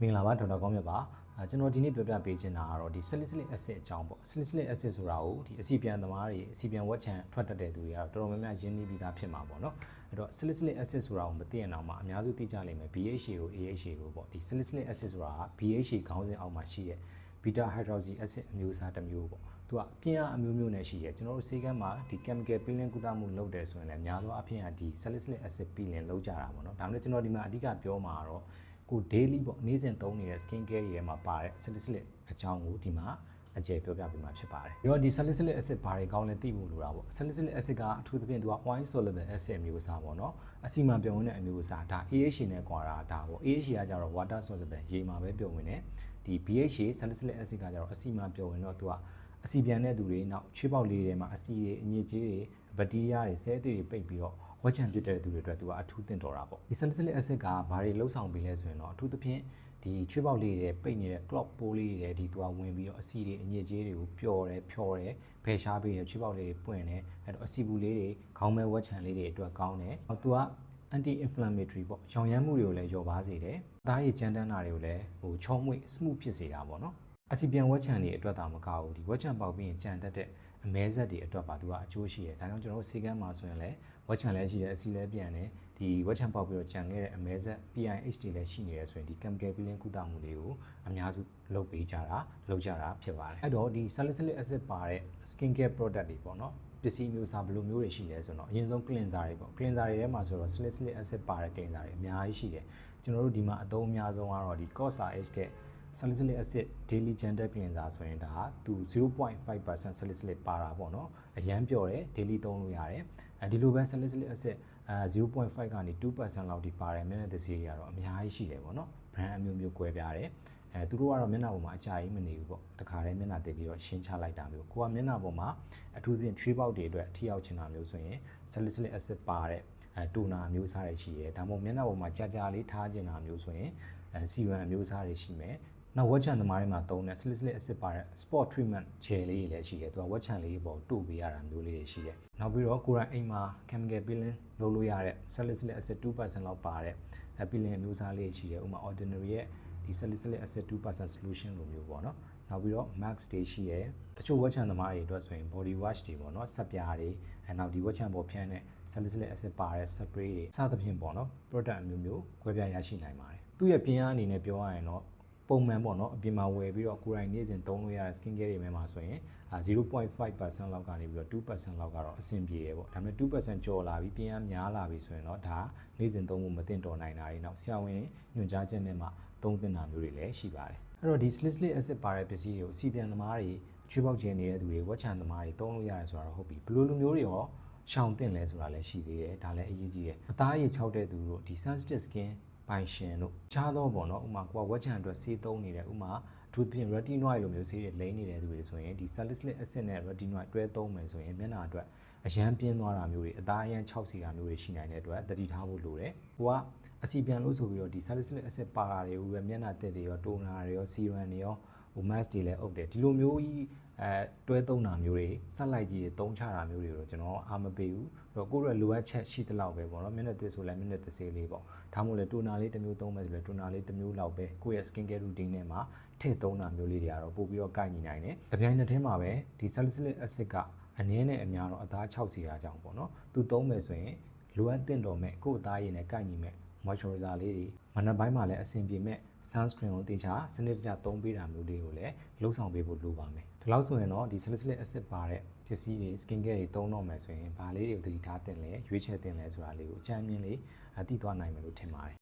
မင်္ဂလာပါဒေါက်တာကောင်းမြတ်ပါအဲကျွန်တော်ဒီနေ့ပြောပြပေးချင်တာကတော့ဒီ salicylic acid အကြောင်းပေါ့ salicylic acid ဆိုတာကိုဒီအစီပြန်သမားတွေအစီပြန်ဝက်ချံထွက်တတ်တဲ့သူတွေကတော့တော်တော်များများရင်းနှီးပြီးသားဖြစ်မှာပေါ့နော်အဲ့တော့ salicylic acid ဆိုတာကိုမသိရင်တော့မှအများစုသိကြလိမ့်မယ် BHA ကို AHA ကိုပေါ့ဒီ salicylic acid ဆိုတာက BHA ခေါင်းစဉ်အောက်မှာရှိတဲ့ beta hydroxy acid အမျိုးအစားတစ်မျိုးပေါ့သူကပြင်းအားအမျိုးမျိုးနဲ့ရှိရဲကျွန်တော်တို့ဆေးကမ်းမှာဒီ chemical peeling ကုသမှုလုပ်တယ်ဆိုရင်လည်းအများသောအားဖြင့်ကဒီ salicylic acid peeling လုပ်ကြတာပေါ့နော်ဒါမှမဟုတ်ကျွန်တော်ဒီမှာအဓိကပြောမှာကတော့ ကို daily ပေါ့နေ့စဉ်သုံးနေတဲ့ skin care တွေထဲမှာပါတဲ့ salicylic အကြောင်းကိုဒီမှာအကျယ်ပြောပြပေးမှာဖြစ်ပါတယ်။ပြီးတော့ဒီ salicylic acid ဘာတွေကောင်းလဲသိဖို့လိုတာပေါ့။ salicylic acid ကအထူးသဖြင့်သူက oil soluble acid အမျိုးအစားပေါ့နော်။အစီမံပြုံဝင်တဲ့အမျိုးအစားဒါ AHA နဲ့ကွာတာဒါပေါ့။ AHA ကကြတော့ water soluble ရေမှာပဲပြုံဝင်တယ်။ဒီ BHA salicylic acid ကကြတော့အစီမံပြုံဝင်တော့သူကအစီပြန်တဲ့သူတွေနောက်ချွေးပေါက်လေးတွေမှာအစီတွေအညစ်အကြေးတွေဘက်တီးရီးယားတွေဆဲအသစ်တွေပိတ်ပြီးတော့ဝ က်ချံဖြစ်တဲ့သူတွေအတွက်သူကအထူးသင့်တော်တာပေါ့ဒီ salicylic acid ကဘာတွေလှုပ်ဆောင်ပေးလဲဆိုရင်တော့အထူးသဖြင့်ဒီချွေးပေါက်လေးတွေပိတ်နေတဲ့ clot ပိုးလေးတွေဒီသူကဝင်ပြီးတော့အစီတွေအညစ်အကြေးတွေကိုပျော်တယ်ဖြော်တယ်ဖယ်ရှားပေးတယ်ချွေးပေါက်လေးတွေပွင့်တယ်အဲ့တော့အစီဘူးလေးတွေခေါင်းမဲဝက်ချံလေးတွေအတွက်ကောင်းတယ်ဟောသူက anti inflammatory ပေါ့ရောင်ရမ်းမှုတွေကိုလည်းလျော့ပါစေတယ်။သားရည်ကြမ်းတမ်းတာတွေကိုလည်းဟိုချောမွေ့ smooth ဖြစ်စေတာပေါ့နော်။ အစီပြန်ဝက်ချံတွေအတွက်သာမကဘူးဒီဝက်ချံပေါက်ပြီးရင်ကြံတတ်တဲ့အမဲဆက်တွေအတွက်ပါသူကအကျိုးရှိတယ်။ဒါကြောင့်ကျွန်တော်တို့ဆေးကမ်းမှာဆိုရင်လည်းဝက်ချံလည်းရှိတယ်အစီလည်းပြန်တယ်ဒီဝက်ချံပေါက်ပြီးတော့ကြံခဲ့တဲ့အမဲဆက် PIH တွေလည်းရှိနေတယ်ဆိုရင်ဒီ chemical peeling ကုသမှုတွေကိုအများစုလုပ်ပေးကြတာလုပ်ကြတာဖြစ်ပါတယ်။အဲ့တော့ဒီ salicylic acid ပါတဲ့ skin care product တွေပေါ့နော်ပစ္စည်းမျိုးစားဘယ်လိုမျိုးတွေရှိလဲဆိုတော့အရင်ဆုံး cleanser တွေပေါ့ cleanser တွေထဲမှာဆိုတော့ salicylic acid ပါတဲ့ cleanser တွေအများကြီးရှိတယ်ကျွန်တော်တို့ဒီမှာအသုံးအများဆုံးကတော့ဒီ Costa H က salicylic acid daily gentle cleanser ဆိုရင်ဒါကသူ0.5% salicylic ပါတာပေါ့နော်အရန်ပျော်တယ် daily သုံးလို့ရတယ်အဲဒီလိုပဲ salicylic acid အဲ0.5ကနေ2%လောက်ထိပါတယ်မျက်နှာသစ်ဆေးတွေကတော့အများကြီးရှိတယ်ပေါ့နော် brand အမျိုးမျိုးကွဲပြားတယ်အဲသူတို့ကတော့မျက်နှာပေါ်မှာအကြာကြီးမနေဘူးပေါ့တခါတည်းမျက်နှာတည်ပြီးတော့ရှင်းချလိုက်တာမျိုးကိုကမျက်နှာပေါ်မှာအထူးသဖြင့်ချွေးပေါက်တွေအတွက်ထိရောက်ချင်တာမျိုးဆိုရင် salicylic acid ပါတဲ့အဲတိုနာမျိုးစားတွေရှိရဲဒါမှမဟုတ်မျက်နှာပေါ်မှာကြာကြာလေးထားချင်တာမျိုးဆိုရင်အဲစီရန်မျိုးစားတွေရှိမယ် နောက်ဝက်ချန်သမားတွေမှာသုံးတဲ့ salicylic acid ပါတဲ့ spot treatment gel လေးတွေလည်းရှိတယ်သူကဝက်ချန်လေးပေါ်တို့ပေးရတာမျိုးလေးတွေရှိတယ်နောက်ပြီးတော့ကိုယ်တိုင်အိမ်မှာ chemical peeling လုပ်လို့ရတဲ့ salicylic acid 2%လောက်ပါတဲ့ peeling အမျိုးစားလေးရှိတယ်ဥပမာ ordinary ရဲ့ဒီ salicylic acid 2% solution လိုမျိုးပေါ့နော်နောက်ပြီးတော့ max တွေရှိရယ်တချို့ဝက်ချန်သမားတွေအတွက်ဆိုရင် body wash တွေပေါ့နော်ဆက်ပြားတွေအဲနောက်ဒီဝက်ချန်ပေါ်ဖြန်းတဲ့ salicylic acid ပါတဲ့ spray တွေစသဖြင့်ပေါ့နော် product အမျိုးမျိုးခွဲပြားရရှိနိုင်ပါတယ်သူ့ရဲ့ပြင်းအားအနေနဲ့ပြောရရင်တော့ ပုံမှန်ပေါ့နော်အပြင်မှာဝယ်ပြီးတော့ကိုယ်တိုင်နေ့စဉ်သုံးလို့ရတဲ့ skin care တွေမှာဆိုရင်0.5%လောက်ကနေပြီးတော့2%လောက်ကတော့အဆင်ပြေတယ်ပေါ့ဒါပေမဲ့2%ကျော်လာပြီးပြင်းအားများလာပြီဆိုရင်တော့ဒါနေ့စဉ်သုံးဖို့မတင်တော်နိုင်တာတွေနောက်ဆရာဝန်ညွှန်ကြားချက်နဲ့မှသုံးသင့်တာမျိုးတွေလည်းရှိပါတယ်အဲ့တော့ဒီ salicylic acid ပါတဲ့ပစ္စည်းတွေကိုစီပြန်သမားတွေချွေးပေါက်ကျင်နေတဲ့သူတွေဝက်ချန်သမားတွေသုံးလို့ရတယ်ဆိုတာတော့ဟုတ်ပြီဘယ်လိုလူမျိုးတွေရောရှောင်တင်လဲဆိုတာလည်းရှိသေးတယ်ဒါလည်းအရေးကြီးတယ်အသားရည်ခြောက်တဲ့သူတို့ဒီ sensitive skin ပိုင်ရှင်တို့ချားတော့ပေါ့နော်ဥမာကိုကဝက်ချန်အတွက်ဆေးသုံးနေတယ်ဥမာအထူးသဖြင့် retinoid လိုမျိုးဆေးတွေလိမ့်နေတဲ့သူတွေဆိုရင်ဒီ salicylic acid နဲ့ retinoid တွဲသုံးမယ်ဆိုရင်မျက်နှာအတွက်အရန်ပြင်းသွားတာမျိုးတွေအသားအရန်ခြောက်စီတာမျိုးတွေရှိနိုင်တဲ့အတွက်တတိထားဖို့လိုတယ်။ကိုကအစီပြန်လို့ဆိုပြီးတော့ဒီ salicylic acid ပါတာတွေကိုပဲမျက်နှာတက်တွေရောတိုနာတွေရော serum တွေရော ဟို mask တွေလည်းအုပ်တယ်ဒီလိုမျိုးကြီးအဲတွဲသုံးတာမျိုးတွေဆက်လိုက်ကြီးသုံးချတာမျိုးတွေတော့ကျွန်တော်အားမပေးဘူးတော့ကိုယ့်ရဲ့လိုအပ်ချက်ရှိသလောက်ပဲပေါ့နော်မျက်နှာသစ်ဆိုလည်းမျက်နှာသစ်ဆေးလေးပေါ့ဒါမှမဟုတ်လေတိုနာလေးတစ်မျိုးသုံးမယ်ဆိုလည်းတိုနာလေးတစ်မျိုးလောက်ပဲကိုယ့်ရဲ့ skin care routine ထဲမှာထည့်သုံးတာမျိုးလေးတွေကတော့ပို့ပြီးတော့ကိုက်ညီနိုင်တယ်။တပြိုင်နက်တည်းမှာပဲဒီ salicylic acid ကအနည်းနဲ့အများတော့အသား6စီတာကြောင့်ပေါ့နော်။သူသုံးမယ်ဆိုရင်လိုအပ်တဲ့တော်မဲ့ကိုယ့်အသားရည်နဲ့ကိုက်ညီမဲ့ moisturizer လေးတွေမနက်ပိုင်းမှာလည်းအဆင်ပြေမဲ့ sunscreen ကိုတင်ချာစနစ်တကျသုံးပေးတာမျိုးလေးကိုလည်းလှုပ်ဆောင်ပေးဖို့လိုပါမယ်။ဒီလောက်ဆိုရင်တော့ဒီ salicylic acid ပါတဲ့ပစ္စည်းတွေ skin care တွေသုံးတော့မယ်ဆိုရင်ဘာလေးတွေကိုသတိထားတင်လဲရွေးချယ်တင်လဲဆိုတာလေးကိုအကြမ်းမြင်လေးအသိသွားနိုင်မယ်လို့ထင်ပါတယ်